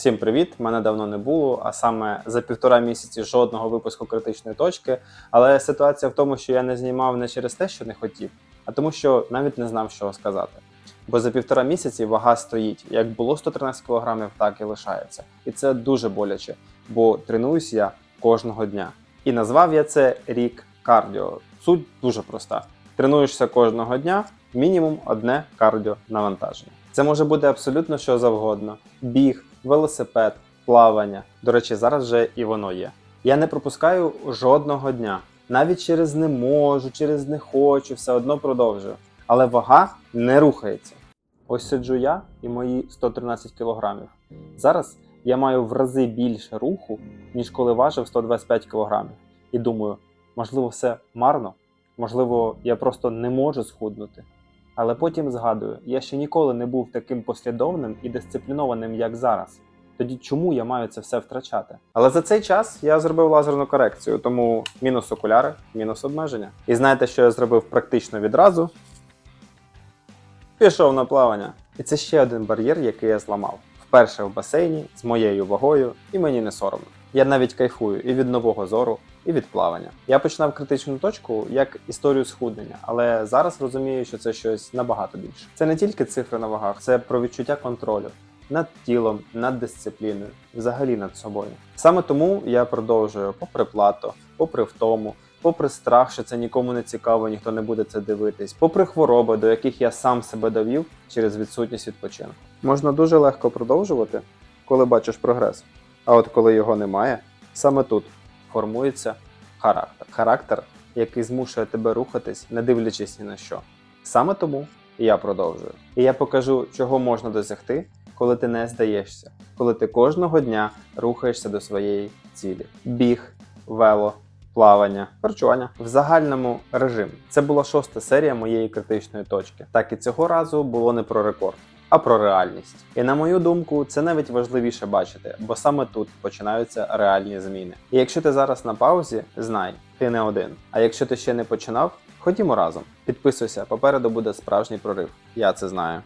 Всім привіт! Мене давно не було, а саме за півтора місяці жодного випуску критичної точки. Але ситуація в тому, що я не знімав не через те, що не хотів, а тому, що навіть не знав, що сказати. Бо за півтора місяці вага стоїть. Як було 113 кг, так і лишається. І це дуже боляче, бо тренуюсь я кожного дня. І назвав я це рік кардіо. Суть дуже проста: тренуєшся кожного дня, мінімум одне кардіо навантаження. Це може бути абсолютно що завгодно: біг, велосипед, плавання. До речі, зараз вже і воно є. Я не пропускаю жодного дня. Навіть через не можу, через не хочу, все одно продовжую. Але вага не рухається. Ось сиджу я і мої 113 кілограмів. Зараз я маю в рази більше руху, ніж коли важив 125 кілограмів. І думаю, можливо, все марно, можливо, я просто не можу схуднути. Але потім згадую, я ще ніколи не був таким послідовним і дисциплінованим, як зараз. Тоді чому я маю це все втрачати? Але за цей час я зробив лазерну корекцію, тому мінус окуляри, мінус обмеження. І знаєте, що я зробив практично відразу? Пішов на плавання. І це ще один бар'єр, який я зламав. Вперше в басейні з моєю вагою, і мені не соромно. Я навіть кайфую і від нового зору, і від плавання. Я починав критичну точку як історію схуднення, але зараз розумію, що це щось набагато більше. Це не тільки цифри на вагах, це про відчуття контролю над тілом, над дисципліною, взагалі над собою. Саме тому я продовжую попри плато, попри втому, попри страх, що це нікому не цікаво, ніхто не буде це дивитись, попри хвороби, до яких я сам себе довів через відсутність відпочинку. Можна дуже легко продовжувати, коли бачиш прогрес. А от коли його немає, саме тут формується характер. Характер, який змушує тебе рухатись, не дивлячись ні на що. Саме тому я продовжую. І я покажу, чого можна досягти, коли ти не здаєшся, коли ти кожного дня рухаєшся до своєї цілі. Біг, вело, плавання, харчування в загальному режимі. Це була шоста серія моєї критичної точки. Так і цього разу було не про рекорд. А про реальність. І на мою думку, це навіть важливіше бачити, бо саме тут починаються реальні зміни. І якщо ти зараз на паузі, знай, ти не один. А якщо ти ще не починав, ходімо разом. Підписуйся, попереду буде справжній прорив. Я це знаю.